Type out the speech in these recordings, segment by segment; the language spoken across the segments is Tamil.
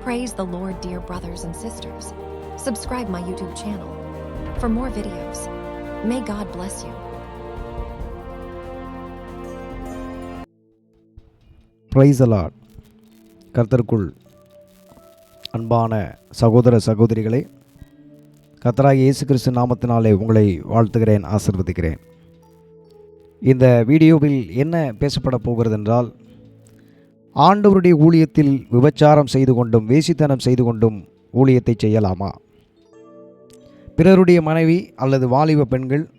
Praise the Lord, dear brothers and sisters. Subscribe my YouTube channel for more videos. May God bless you. Praise the lord கர்த்தருக்குள் அன்பான சகோதர சகோதரிகளே கர்த்தராக இயேசு கிறிஸ்து நாமத்தினாலே உங்களை வாழ்த்துகிறேன் ஆசிர்வதிக்கிறேன் இந்த வீடியோவில் என்ன பேசப்பட போகிறது என்றால் ஆண்டவருடைய ஊழியத்தில் விபச்சாரம் செய்து கொண்டும் வேசித்தனம் செய்து கொண்டும் ஊழியத்தை செய்யலாமா? பிறருடைய மனைவி அல்லது வாலிப பெண்கள்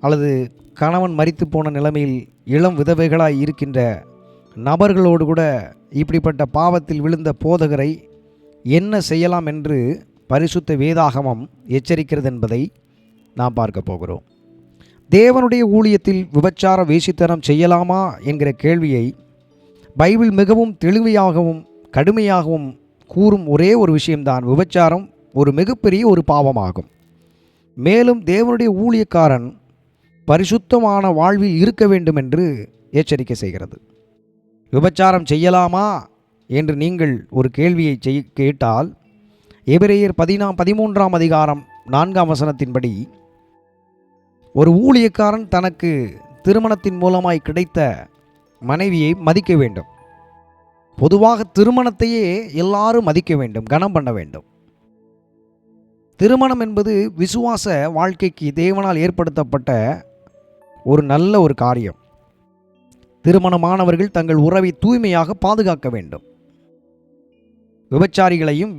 அல்லது கணவன் மறித்து போன நிலைமையில் இளம் விதவைகளாய் இருக்கின்ற நபர்களோடு கூட இப்படிப்பட்ட பாவத்தில் விழுந்த போதகரை என்ன செய்யலாம் என்று பரிசுத்த வேதாகமம் எச்சரிக்கிறது என்பதை நாம் பார்க்க போகிறோம். தேவனுடைய ஊழியத்தில் விபச்சார வேசித்தனம் செய்யலாமா என்கிற கேள்வியை பைபிள் மிகவும் தெளிவையாகவும் கடுமையாகவும் கூறும் ஒரே ஒரு விஷயம்தான். விபச்சாரம் ஒரு மிகப்பெரிய ஒரு பாவமாகும். மேலும் தேவனுடைய ஊழியக்காரன் பரிசுத்தமான வாழ்வில் இருக்க வேண்டும் என்று எச்சரிக்கை செய்கிறது. விபச்சாரம் செய்யலாமா என்று நீங்கள் ஒரு கேள்வியை செய் கேட்டால் எபிரேயர் பதினாம் பதிமூன்றாம் அதிகாரம் நான்காம் வசனத்தின்படி ஒரு ஊழியக்காரன் தனக்கு திருமணத்தின் மூலமாய் கிடைத்த மனைவியை மதிக்க வேண்டும். பொதுவாக திருமணத்தையே எல்லாரும் மதிக்க வேண்டும் கனம் பண்ண வேண்டும். திருமணம் என்பது விசுவாச வாழ்க்கைக்கு தேவனால் ஏற்படுத்தப்பட்ட ஒரு நல்ல ஒரு காரியம். திருமணமானவர்கள் தங்கள் உறவை தூய்மையாக பாதுகாக்க வேண்டும். விபச்சாரிகளையும்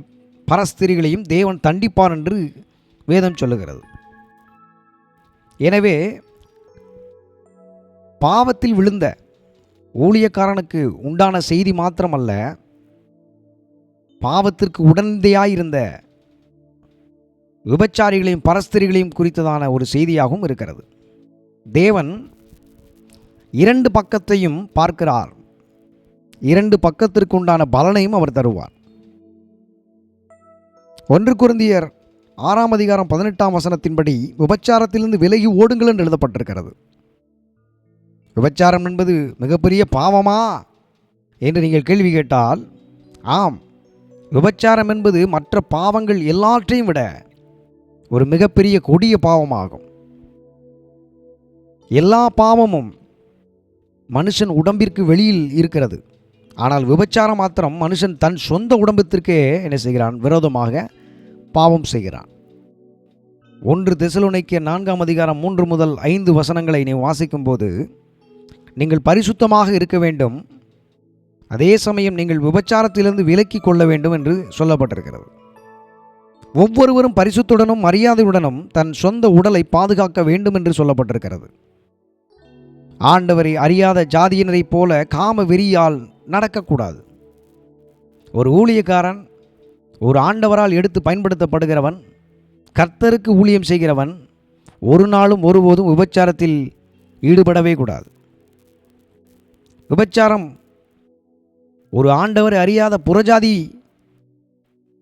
பரஸ்திரிகளையும் தேவன் தண்டிப்பார் என்று வேதம் சொல்லுகிறது. எனவே பாவத்தில் விழுந்த ஊழியக்காரனுக்கு உண்டான செய்தி மாத்திரமல்ல பாவத்திற்கு உடந்தையாயிருந்த விபச்சாரிகளையும் பரஸ்திரிகளையும் குறித்ததான ஒரு செய்தியாகவும் இருக்கிறது. தேவன் இரண்டு பக்கத்தையும் பார்க்கிறார். இரண்டு பக்கத்திற்கு உண்டான பலனையும் அவர் தருவார். ஒன்று குருந்தியர் ஆறாம் அதிகாரம் பதினெட்டாம் வசனத்தின்படி விபச்சாரத்திலிருந்து விலகி ஓடுங்கள் என்று எழுதப்பட்டிருக்கிறது. விபச்சாரம் என்பது மிகப்பெரிய பாவமா? என்று நீங்கள் கேள்வி கேட்டால் ஆம் விபச்சாரம் என்பது மற்ற பாவங்கள் எல்லாற்றையும் விட ஒரு மிகப்பெரிய கொடிய பாவமாகும். எல்லா பாவமும் மனுஷன் உடம்பிற்கு வெளியில் இருக்கிறது. ஆனால் விபச்சாரம் மாத்திரம் மனுஷன் தன் சொந்த உடம்பத்திற்கே என்ன செய்கிறான்? விரோதமாக பாவம் செய்கிறான். ஒன்று தெசலோனைக்கிய நான்காம் அதிகாரம் மூன்று முதல் ஐந்து வசனங்களை நீ வாசிக்கும்போது நீங்கள் பரிசுத்தமாக இருக்க வேண்டும். அதே சமயம் நீங்கள் விபச்சாரத்திலிருந்து விலக்கி கொள்ள வேண்டும் என்று சொல்லப்பட்டிருக்கிறது. ஒவ்வொருவரும் பரிசுத்துடனும் மரியாதையுடனும் தன் சொந்த உடலை பாதுகாக்க வேண்டும் என்று சொல்லப்பட்டிருக்கிறது. ஆண்டவரை அறியாத ஜாதியினரைப் போல காம வெறியால் நடக்கக்கூடாது. ஒரு ஊழியக்காரன் ஒரு ஆண்டவரால் எடுத்து பயன்படுத்தப்படுகிறவன் கர்த்தருக்கு ஊழியம் செய்கிறவன் ஒரு நாளும் ஒருபோதும் விபச்சாரத்தில் ஈடுபடவே கூடாது. விபச்சாரம். ஒரு ஆண்டவரை அறியாத புறஜாதி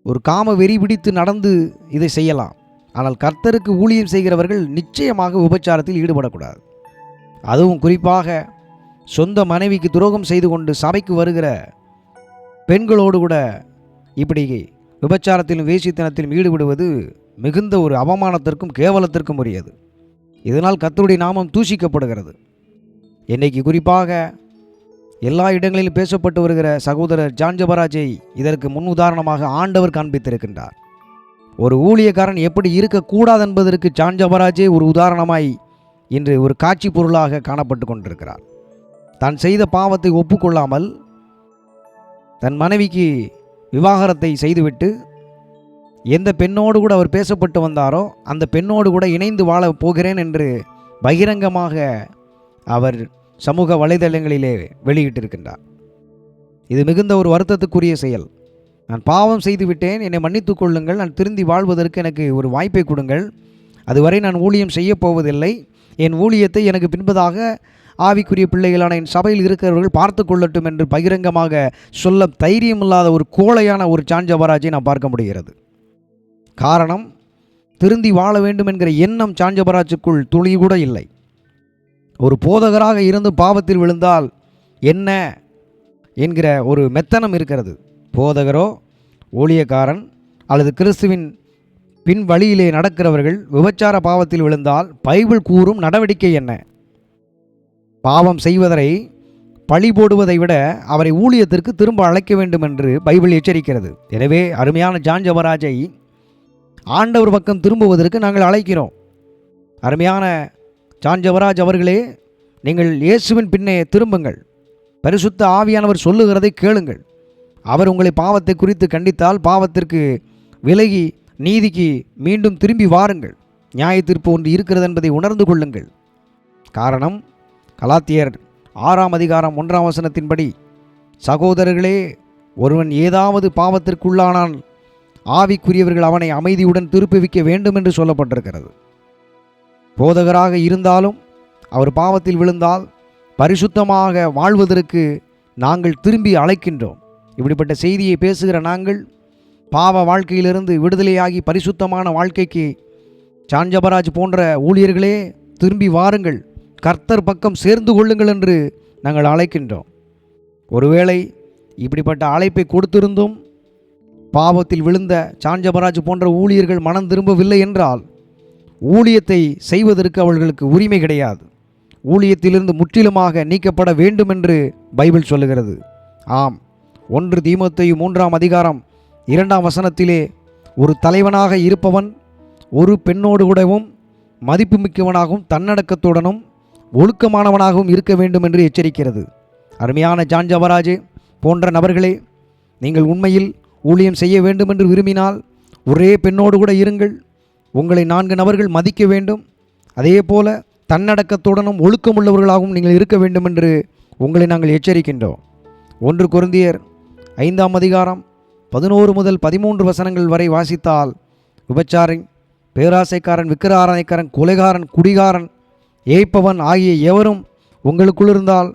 ஒரு காம வெறி பிடித்து நடந்து இதை செய்யலாம். ஆனால் கர்த்தருக்கு ஊழியம் செய்கிறவர்கள் நிச்சயமாக விபச்சாரத்தில் ஈடுபடக்கூடாது. அதுவும் குறிப்பாக சொந்த மனைவிக்கு துரோகம் செய்து கொண்டு சபைக்கு வருகிற பெண்களோடு கூட இப்படி விபச்சாரத்திலும் வேசித்தனத்திலும் ஈடுபடுவது மிகுந்த ஒரு அவமானத்திற்கும் கேவலத்திற்கும் உரியது. இதனால் கத்தருடைய நாமம் தூஷிக்கப்படுகிறது. என்னைக்கு குறிப்பாக எல்லா இடங்களிலும் பேசப்பட்டு வருகிற சகோதரர் ஜான்ஜபராஜை இதற்கு முன் உதாரணமாக ஆண்டவர் காண்பித்திருக்கின்றார். ஒரு ஊழியக்காரன் எப்படி இருக்கக்கூடாது என்பதற்கு ஜான்ஜபராஜே ஒரு உதாரணமாய் இன்று ஒரு காட்சி பொருளாக காணப்பட்டு கொண்டிருக்கிறார். தான் செய்த பாவத்தை ஒப்புக்கொள்ளாமல் தன் மனைவிக்கு விவாகரத்தை செய்துவிட்டு எந்த பெண்ணோடு கூட அவர் பேசப்பட்டு வந்தாரோ அந்த பெண்ணோடு கூட இணைந்து வாழ போகிறேன் என்று பகிரங்கமாக அவர் சமூக வலைதளங்களிலே வெளியிட்டிருக்கின்றார். இது மிகுந்த ஒரு வருத்தத்துக்குரிய செயல். நான் பாவம் செய்துவிட்டேன் என்னை மன்னித்துக் கொள்ளுங்கள் நான் திருந்தி வாழ்வதற்கு எனக்கு ஒரு வாய்ப்பை கொடுங்கள். அதுவரை நான் ஊழியம் செய்யப் போவதில்லை. என் ஊழியத்தை எனக்கு பின்பதாக ஆவிக்குரிய பிள்ளைகளான என் சபையில் இருக்கிறவர்கள் பார்த்து கொள்ளட்டும் என்று பகிரங்கமாக சொல்ல தைரியமில்லாத ஒரு கோழையான ஒரு சாஞ்சபராஜை நான் பார்க்க முடிகிறது. காரணம் திருந்தி வாழ வேண்டும் என்கிற எண்ணம் சாஞ்சபராஜுக்குள் துளி கூட இல்லை. ஒரு போதகராக இருந்து பாவத்தில் விழுந்தால் என்ன என்கிற ஒரு மெத்தனம் இருக்கிறது. போதகரோ ஊழியக்காரன் அல்லது கிறிஸ்துவின் பின் வழியிலே நடக்கிறவர்கள் விபச்சார பாவத்தில் விழுந்தால் பைபிள் கூறும் நடவடிக்கை என்ன? பாவம் செய்வதரை பழி போடுவதை விட அவரை ஊழியத்திற்கு திரும்ப அழைக்க வேண்டும் என்று பைபிள் எச்சரிக்கிறது. எனவே அருமையான ஜான் ஜபராஜை ஆண்டவர் பக்கம் திரும்புவதற்கு நாங்கள் அழைக்கிறோம். அருமையான ஜான் ஜவராஜ் அவர்களே நீங்கள் இயேசுவின் பின்னே திரும்புங்கள். பரிசுத்த ஆவியானவர் சொல்லுகிறதை கேளுங்கள். அவர் உங்களை பாவத்தை குறித்து கண்டித்தால் பாவத்திற்கு விலகி நீதிக்கு மீண்டும் திரும்பி வாருங்கள். நியாய தீர்ப்பு ஒன்று இருக்கிறது என்பதை உணர்ந்து கொள்ளுங்கள். காரணம் கலாத்தியர் ஆறாம் அதிகாரம் ஒன்றாம் வசனத்தின்படி சகோதரர்களே ஒருவன் ஏதாவது பாவத்திற்குள்ளானால் ஆவிக்குரியவர்கள் அவனை அமைதியுடன் திருப்புவிக்க வேண்டும் என்று சொல்லப்பட்டிருக்கிறது. போதகராக இருந்தாலும் அவர் பாவத்தில் விழுந்தால் பரிசுத்தமாக வாழ்வதற்கு நாங்கள் திரும்பி அழைக்கின்றோம். இப்படிப்பட்ட செய்தியை பேசுகிற நாங்கள் பாவ வாழ்க்கையிலிருந்து விடுதலையாகி பரிசுத்தமான வாழ்க்கைக்கு சாஞ்சபராஜ் போன்ற ஊழியர்களே திரும்பி வாருங்கள். கர்த்தர் பக்கம் சேர்ந்து கொள்ளுங்கள் என்று நாங்கள் அழைக்கின்றோம். ஒருவேளை இப்படிப்பட்ட அழைப்பை கொடுத்திருந்தும் பாவத்தில் விழுந்த சாஞ்சபராஜ் போன்ற ஊழியர்கள் மனம் திரும்பவில்லை என்றால் ஊழியத்தை செய்வதற்கு அவர்களுக்கு உரிமை கிடையாது. ஊழியத்திலிருந்து முற்றிலுமாக நீக்கப்பட வேண்டும் என்று பைபிள் சொல்லுகிறது. ஆம் ஒன்று தீமத்தையும் மூன்றாம் அதிகாரம் இரண்டாம் வசனத்திலே ஒரு தலைவனாக இருப்பவன் ஒரு பெண்ணோடு கூடவும் மதிப்புமிக்கவனாகவும் தன்னடக்கத்துடனும் ஒழுக்கமானவனாகவும் இருக்க வேண்டும் என்று எச்சரிக்கிறது. அருமையான ஜான் ஜவராஜ் போன்ற நபர்களே நீங்கள் உண்மையில் ஊழியம் செய்ய வேண்டும் என்று விரும்பினால் ஒரே பெண்ணோடு கூட இருங்கள். உங்களை நான்கு நபர்கள் மதிக்க வேண்டும். அதே போல தன்னடக்கத்துடனும் ஒழுக்கமுள்ளவர்களாகவும் நீங்கள் இருக்க வேண்டும் என்று உங்களை நாங்கள் எச்சரிக்கின்றோம். ஒன்று குருந்தியர் ஐந்தாம் அதிகாரம் பதினோரு முதல் பதிமூன்று வசனங்கள் வரை வாசித்தால் விபச்சாரி பேராசைக்காரன் விக்கிர ஆராதனைக்காரன் கொலைகாரன் குடிகாரன் ஏய்ப்பவன் ஆகிய எவரும் உங்களுக்குள் இருந்தால்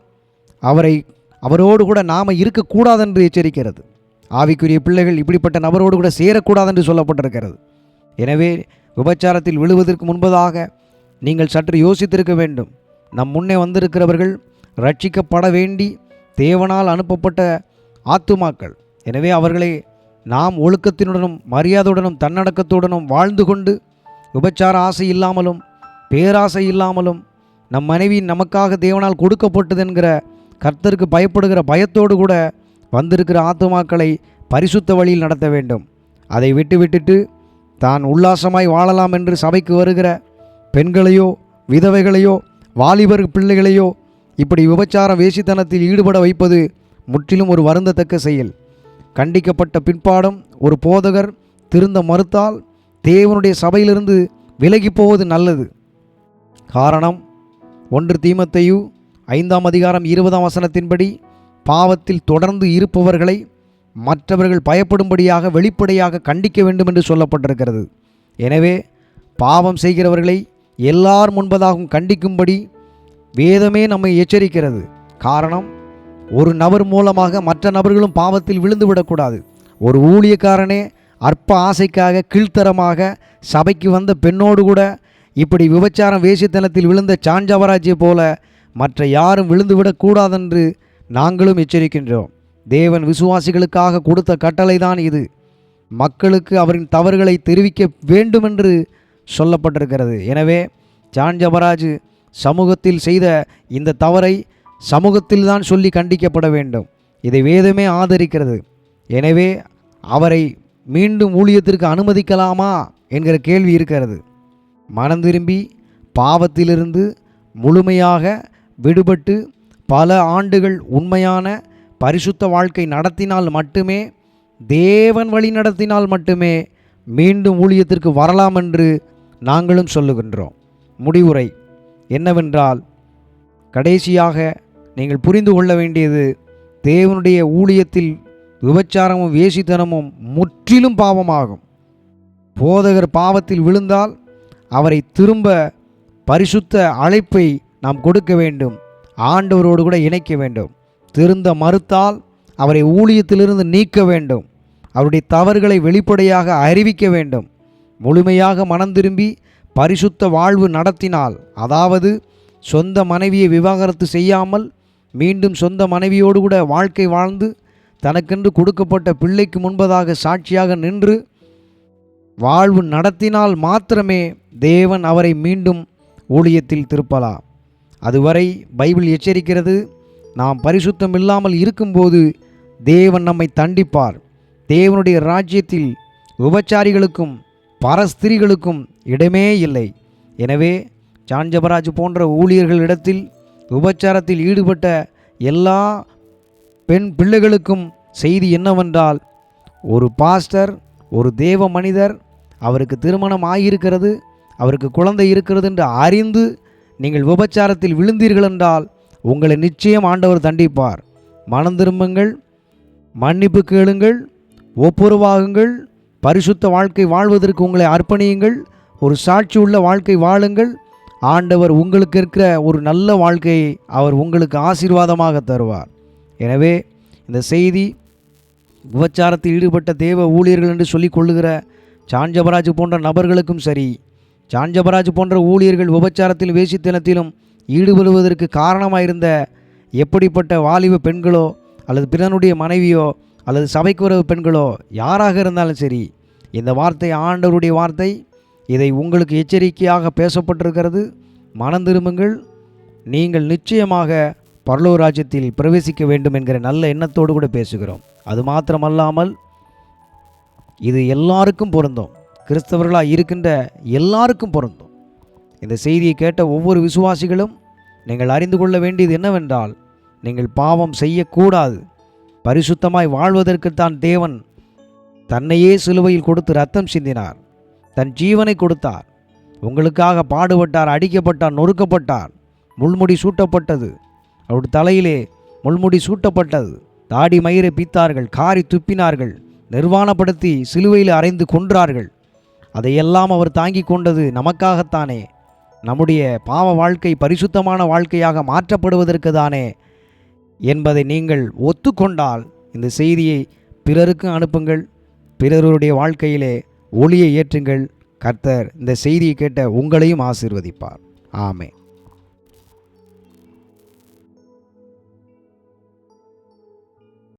அவரை அவரோடு கூட நாம் இருக்கக்கூடாதென்று எச்சரிக்கிறது. ஆவிக்குரிய பிள்ளைகள் இப்படிப்பட்ட நபரோடு கூட சேரக்கூடாதென்று சொல்லப்பட்டிருக்கிறது. எனவே விபச்சாரத்தில் விழுவதற்கு முன்பதாக நீங்கள் சற்று யோசித்திருக்க வேண்டும். நம் முன்னே வந்திருக்கிறவர்கள் ரட்சிக்கப்பட வேண்டி தேவனால் அனுப்பப்பட்ட ஆத்துமாக்கள். எனவே அவர்களை நாம் ஒழுக்கத்தினுடனும் மரியாதையுடனும் தன்னடக்கத்துடனும் வாழ்ந்து கொண்டு விபச்சார ஆசை இல்லாமலும் பேராசை இல்லாமலும் நம் மனைவி நமக்காக தேவனால் கொடுக்கப்பட்டது என்கிற கர்த்தருக்கு பயப்படுகிற பயத்தோடு கூட வந்திருக்கிற ஆத்துமாக்களை பரிசுத்த வழியில் நடத்த வேண்டும். அதை விட்டு விட்டுட்டு தான் உல்லாசமாய் வாழலாம் என்று சபைக்கு வருகிற பெண்களையோ விதவைகளையோ வாலிபர் பிள்ளைகளையோ இப்படி விபச்சார வேசித்தனத்தில் ஈடுபட வைப்பது முற்றிலும் ஒரு வருந்தத்தக்க செயல். கண்டிக்கப்பட்ட பின்பாடும் ஒரு போதகர் திருந்த மறுத்தால் தேவனுடைய சபையிலிருந்து விலகி போவது நல்லது. காரணம் ஒன்று தீமத்தையு ஐந்தாம் அதிகாரம் இருபதாம் வசனத்தின்படி பாவத்தில் தொடர்ந்து இருப்பவர்களை மற்றவர்கள் பயப்படும்படியாக வெளிப்படையாக கண்டிக்க வேண்டும் என்று சொல்லப்பட்டிருக்கிறது. எனவே பாவம் செய்கிறவர்களை எல்லார் முன்பதாகவும் கண்டிக்கும்படி வேதமே நம்மை எச்சரிக்கிறது. காரணம் ஒரு நபர் மூலமாக மற்ற நபர்களும் பாவத்தில் விழுந்து விடக்கூடாது ஒரு ஊழியக்காரனே அற்ப ஆசைக்காக கீழ்த்தரமாக சபைக்கு வந்த பெண்ணோடு கூட இப்படி விபச்சாரம் வேசித்தனத்தில் விழுந்த சாஞ்சவராஜை போல மற்ற யாரும் விழுந்து விடக்கூடாதென்று நாங்களும் எச்சரிக்கின்றோம். தேவன் விசுவாசிகளுக்காக கொடுத்த கட்டளைதான் இது. மக்களுக்கு அவரின் தவறுகளை தெரிவிக்க வேண்டுமென்று சொல்லப்பட்டிருக்கிறது. எனவே ஜான் ஜபராஜ் சமூகத்தில் செய்த இந்த தவறை சமூகத்தில்தான் சொல்லி கண்டிக்கப்பட வேண்டும். இதை வேதமே ஆதரிக்கிறது. எனவே அவரை மீண்டும் ஊழியத்திற்கு அனுமதிக்கலாமா என்கிற கேள்வி இருக்கிறது. மனம் திரும்பி பாவத்திலிருந்து முழுமையாக விடுபட்டு பல ஆண்டுகள் உண்மையான பரிசுத்த வாழ்க்கை நடத்தினால் மட்டுமே தேவன் வழி நடத்தினால் மட்டுமே மீண்டும் ஊழியத்திற்கு வரலாம் என்று நாங்களும் சொல்லுகின்றோம். முடிவுரை என்னவென்றால் கடைசியாக நீங்கள் புரிந்து கொள்ள வேண்டியது தேவனுடைய ஊழியத்தில் விபச்சாரமும் வேசித்தனமும் முற்றிலும் பாவமாகும். போதகர் பாவத்தில் விழுந்தால் அவரை திரும்ப பரிசுத்த அழைப்பை நாம் கொடுக்க வேண்டும். ஆண்டவரோடு கூட இணைக்க வேண்டும். திருந்த மறுத்தால் அவரை ஊழியத்திலிருந்து நீக்க வேண்டும். அவருடைய தவறுகளை வெளிப்படையாக அறிவிக்க வேண்டும். முழுமையாக மனம் திரும்பி பரிசுத்த வாழ்வு நடத்தினால் அதாவது சொந்த மனைவியை விவாகரத்து செய்யாமல் மீண்டும் சொந்த மனைவியோடு கூட வாழ்க்கை வாழ்ந்து தனக்கென்று கொடுக்கப்பட்ட பிள்ளைக்கு முன்பதாக சாட்சியாக நின்று வாழ்வு நடத்தினால் மாத்திரமே தேவன் அவரை மீண்டும் ஊழியத்தில் திருப்பலாம். அதுவரை பைபிள் எச்சரிக்கிறது. நாம் பரிசுத்தம் இல்லாமல் இருக்கும்போது தேவன் நம்மை தண்டிப்பார். தேவனுடைய ராஜ்யத்தில் உபச்சாரிகளுக்கும் பரஸ்திரிகளுக்கும் இடமே இல்லை. எனவே சாஞ்சபராஜ் போன்ற ஊழியர்களிடத்தில் உபச்சாரத்தில் ஈடுபட்ட எல்லா பெண் பிள்ளைகளுக்கும் செய்தி என்னவென்றால் ஒரு பாஸ்டர் ஒரு தேவ மனிதர் அவருக்கு திருமணம் ஆகியிருக்கிறது அவருக்கு குழந்தை இருக்கிறது என்று அறிந்து நீங்கள் விபச்சாரத்தில் விழுந்தீர்கள் என்றால் உங்களை நிச்சயம் ஆண்டவர் தண்டிப்பார். மனம் திரும்புங்கள் மன்னிப்பு கேளுங்கள் ஒப்புரவாகுங்கள் பரிசுத்த வாழ்க்கை வாழ்வதற்கு உங்களை அர்ப்பணியுங்கள் ஒரு சாட்சி உள்ள வாழ்க்கை வாழுங்கள். ஆண்டவர் உங்களுக்கு இருக்கிற ஒரு நல்ல வாழ்க்கையை அவர் உங்களுக்கு ஆசீர்வாதமாக தருவார். எனவே இந்த செய்தி விபச்சாரத்தில் ஈடுபட்ட தேவ ஊழியர்கள் என்று சொல்லிக் கொள்ளுகிற சாஞ்சபராஜ் போன்ற நபர்களுக்கும் சரி. சாஞ்சபராஜ் போன்ற ஊழியர்கள் விபச்சாரத்தில் வேசித்தனத்திலும் ஈடுபடுவதற்கு காரணமாயிருந்த எப்படிப்பட்ட வாலிப பெண்களோ அல்லது பிறனுடைய மனைவியோ அல்லது சபைக்குறவு பெண்களோ யாராக இருந்தாலும் சரி இந்த வார்த்தை ஆண்டவருடைய வார்த்தை. இதை உங்களுக்கு எச்சரிக்கையாக பேசப்பட்டிருக்கிறது. மனம் திரும்புங்கள். நீங்கள் நிச்சயமாக பரலோ ராஜ்யத்தில் பிரவேசிக்க வேண்டும் என்கிற நல்ல எண்ணத்தோடு கூட பேசுகிறோம். அது மாத்திரமல்லாமல் இது எல்லாருக்கும் பொருந்தும். கிறிஸ்தவர்களாக இருக்கின்ற எல்லாருக்கும் பொருந்தும். இந்த செய்தியை கேட்ட ஒவ்வொரு விசுவாசிகளும் நீங்கள் அறிந்து கொள்ள வேண்டியது என்னவென்றால் நீங்கள் பாவம் செய்யக்கூடாது. பரிசுத்தமாய் வாழ்வதற்குத்தான் தேவன் தன்னையே சிலுவையில் கொடுத்து ரத்தம் சிந்தினார். தன் ஜீவனை கொடுத்தார். உங்களுக்காக பாடுபட்டார் அடிக்கப்பட்டார் நொறுக்கப்பட்டார். முள்முடி சூட்டப்பட்டது. அவருடைய தலையிலே முள்முடி சூட்டப்பட்டது. தாடி மயிரை பித்தார்கள் காரி துப்பினார்கள் நிர்வாணப்படுத்தி சிலுவையில் அறைந்து கொன்றார்கள். அதையெல்லாம் அவர் தாங்கிக் கொண்டது நமக்காகத்தானே. நம்முடைய பாவ வாழ்க்கை பரிசுத்தமான வாழ்க்கையாக மாற்றப்படுவதற்கு தானே என்பதை நீங்கள் ஒத்துக்கொண்டால் இந்த செய்தியை பிறருக்கும் அனுப்புங்கள். பிறருடைய வாழ்க்கையிலே ஒளியை ஏற்றுங்கள். கர்த்தர் இந்த செய்தியை கேட்ட உங்களையும் ஆசிர்வதிப்பார். ஆமே